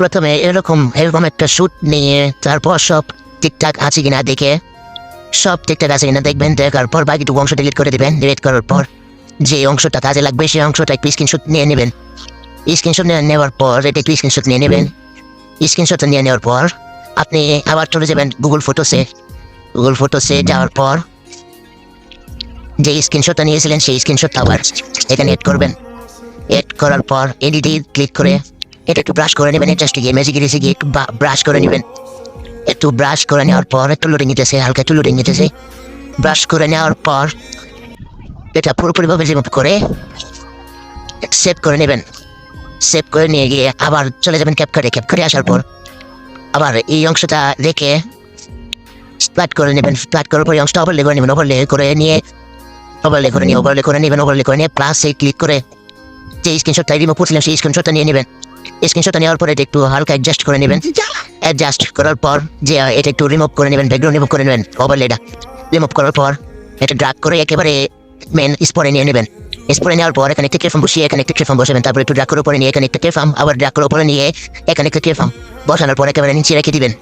প্রথমে এরকম এরকম একটা শ্যুট নিয়ে, তারপর সব ঠিকঠাক আছে কিনা দেখে, সব ঠিকঠাক আছে কিনা দেখবেন, দেখার পর বাকিটুকু অংশ ডিলিট করে দেবেন ডিলিট করার পর যে অংশটা কাজে লাগবে, সেই অংশটা একটু স্ক্রিনশট নিয়ে নেবেন। স্ক্রিনশট নেওয়ার পর, এটা একটু স্ক্রিনশট নিয়ে নেবেন। স্ক্রিনশট নিয়ে নেওয়ার পর, আপনি আবার চলে যাবেন গুগল ফটোসে গুগল ফটোসে যাওয়ার পর, যে স্ক্রিনশটটা নিয়েছিলেন, সেই স্ক্রিনশটটা আবার এখানে এড করবেন। এড করার পর এডিটে ক্লিক করে এটা একটু ব্রাশ করে নেবেন জাস্ট গিয়ে ম্যাজিক এসে গিয়ে ব্রাশ করে নেবেন। একটু ব্রাশ করে নেওয়ার পর, একটু লোডিং নিতেছে, হালকা একটু লোডিং নিতেছে। ব্রাশ করে নেওয়ার পর, এটা পুরোপুরিভাবে রিমুভ করে সেভ করে নেবেন। সেভ করে নিয়ে গিয়ে আবার চলে যাবেন ক্যাপকারে ক্যাপকারে আসার পর আবার এই অংশটা রেখে স্প্লাট করে নেবেন। স্প্লাট করার পর এই অংশটা ওভারলে করে নেবেন। ওভারলে করে নিয়ে ওভারলে করে নিয়ে ওভারলে করে নেবেন ওভারলে করে নিয়ে প্লাস ক্লিক করে যে স্ক্রিনশটটা রিমুভ করছিলেন সেই স্ক্রিনশটটা নিয়ে নেবেন। স্ক্রিনশটটা নেওয়ার পরে এটা একটু হালকা অ্যাডজাস্ট করে নেবেন। অ্যাডজাস্ট করার পর যে এটা একটু রিমুভ করে নেবেন ব্যাকগ্রাউন্ড রিমুভ করে নেবেন ওভারলেটা রিমুভ করার পর এটা ড্রাগ করে একেবারে মেন স্পরে নিয়ে নেবেন। স্পরে নেওয়ার পর এখানে একটা কেফাম বসিয়ে এখানে একটা কেফাম বসাবেন। তারপর একটু ড্রাগ করে উপরে নিয়ে এখানে একটা কেফাম আবার ড্রাগ করে উপরে নিয়ে এখানে একটা কেফাম বসানোর পর একেবারে নিচে রেখে দিবেন।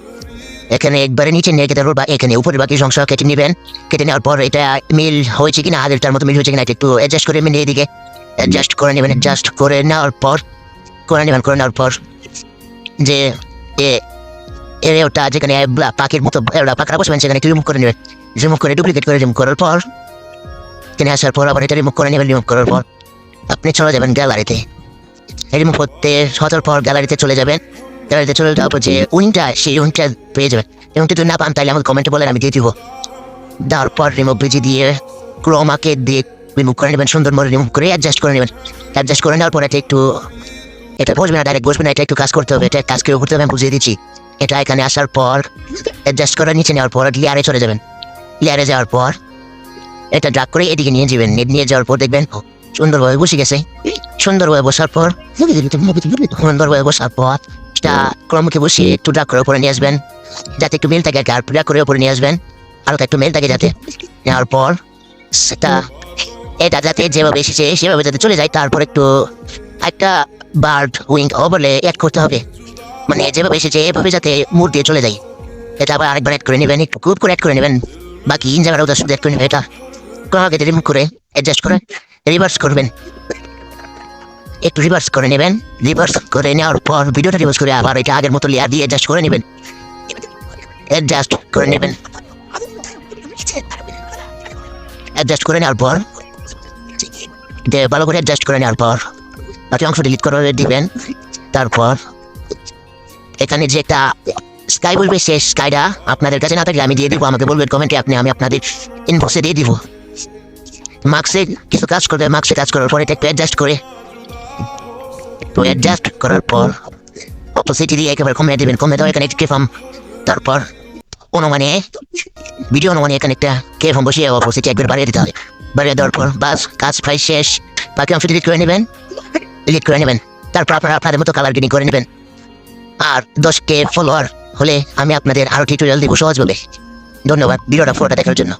এখানে একবারে নিচে নিয়ে কেটে বা এখানে উপরে বাকি অংশ কেটে নেবেন। কেটে নেওয়ার পর এটা মিল হয়েছে কিনা আগেরটার মতো মিল হয়েছে কিনা এটা একটু অ্যাডজাস্ট করে নেবেন এদিকে অ্যাডজাস্ট করে নেবেন। অ্যাডজাস্ট করে নেওয়ার পর করে নেবেন, করে নেওয়ার পর যে এ ওটা যেখানে পাখির মতো পাখরা বসবেন, সেখানে একটু রিমুভ করে নেবেন। রিমুভ করে ডুপ্লিকেট করে রিমুভ করার পর এখানে আসার পর আবার এটা রিমুভ করে নেবেন রিমুভ করার পর আপনি চলে যাবেন গ্যালারিতে রিমুভ করতে হওয়ার পর গ্যালারিতে চলে যাবেন। গ্যালারিতে চলে যাওয়ার পর যে উইনটা, সেই উইনটা পেয়ে যাবেন। এবং যদি না পান, তাহলে আমাকে কমেন্টে বলেন, আমি দিয়ে দিব। দেওয়ার পর রিমুভ বেজি দিয়ে ক্রোমাকে দিয়ে রিমুভ করে নেবেন, সুন্দর মতো রিমুভ করে অ্যাডজাস্ট করে নেবেন। অ্যাডজাস্ট করে নেওয়ার পর একটু এটা বসবে না ডাইরেক্ট বসবে না, এটা একটু কাজ করতে হবে, এটা কাজ করে করতে হবে, আমি বুঝিয়ে দিচ্ছি। এটা এখানে আসার পর অ্যাডজাস্ট করে নিচে নেওয়ার পর লেয়ারে চলে যাবেন। লেয়ারে যাওয়ার পর, এটা ড্রাগ করে এদিকে নিয়ে যাবেন, নিয়ে যাওয়ার পর দেখবেন সুন্দরভাবে বসে গেছে। সুন্দরভাবে বসার পর, সুন্দরভাবে বসার পর এটা ক্রমকে বসিয়ে একটু ড্রাগ করে উপরে নিয়ে আসবেন, যাতে একটু মেল থাকে, আর ড্রাগ করে উপরে নিয়ে আসবেন, হালকা একটু মেল থাকে যাতে। নেওয়ার পর, সেটা, এটা যাতে যেভাবে এসেছে, সেভাবে যাতে চলে যায়, তারপর একটু একটা বার্ড উইং ওভারলে অ্যাড করতে হবে। মানে যেভাবে এসেছে, এভাবে যাতে মুড দিয়ে চলে যায়। এটা আবার আরেকবার অ্যাড করে নেবেন, একটু গ্রুপ করে অ্যাড করে নেবেন। বাকি ইন জায়গাটাও তার সাথে অ্যাড করে নেবেন এটা। কোনো আগে রিমুভ করে অ্যাডজাস্ট করে রিভার্স করবেন। একটু রিভার্স করে নেবেন। রিভার্স করে নেওয়ার পর ভিডিওটা রিভার্স করে আবার এটা আগের মতো লেয়ার দিয়ে অ্যাডজাস্ট করে নেবেন। অ্যাডজাস্ট করে নেবেন। অ্যাডজাস্ট করে নেওয়ার পর ভালো করে অ্যাডজাস্ট করে নেওয়ার পর বাকি অংশ ডিলিট করে দিবেন। তারপর, এখানে যে একটা স্কাই বলবে সেই স্কাইটা আপনাদের কাছে না থাকলে আমি দিয়ে দিব। আমাকে বলবেন কমেন্টে আপনি, আমি আপনাদের ইনবক্সে দিয়ে দিব। মার্কসে কিছু কাজ করবে মার্কসে কাজ করার পর একটু অ্যাডজাস্ট করে। তো অ্যাডজাস্ট করার পর অপোসিটি দিয়ে একেবারে কমিয়ে দেবেন, কমিয়ে দেওয়া এখানে একটু কেফাম তারপর, অনুমানে ভিডিও অনুমানে এখানে একটা কেফাম বসিয়ে অপোসিটি একবার বাড়িয়ে দিতে হবে। বাড়িয়ে দেওয়ার পর, বাস, কাজ প্রায় শেষ। বাকি অংশ ডিলিট করে নেবেন। ডিলিট করে নেবেন। তারপর আপনারা আপনাদের মতো কালার গ্রিনিং করে নেবেন। আর দশ কে ফলোয়ার হলে আমি আপনাদের আরও টিউটোরিয়াল দিব সহজভাবে। ধন্যবাদ, ভিডিওটা ফোটা দেখার জন্য।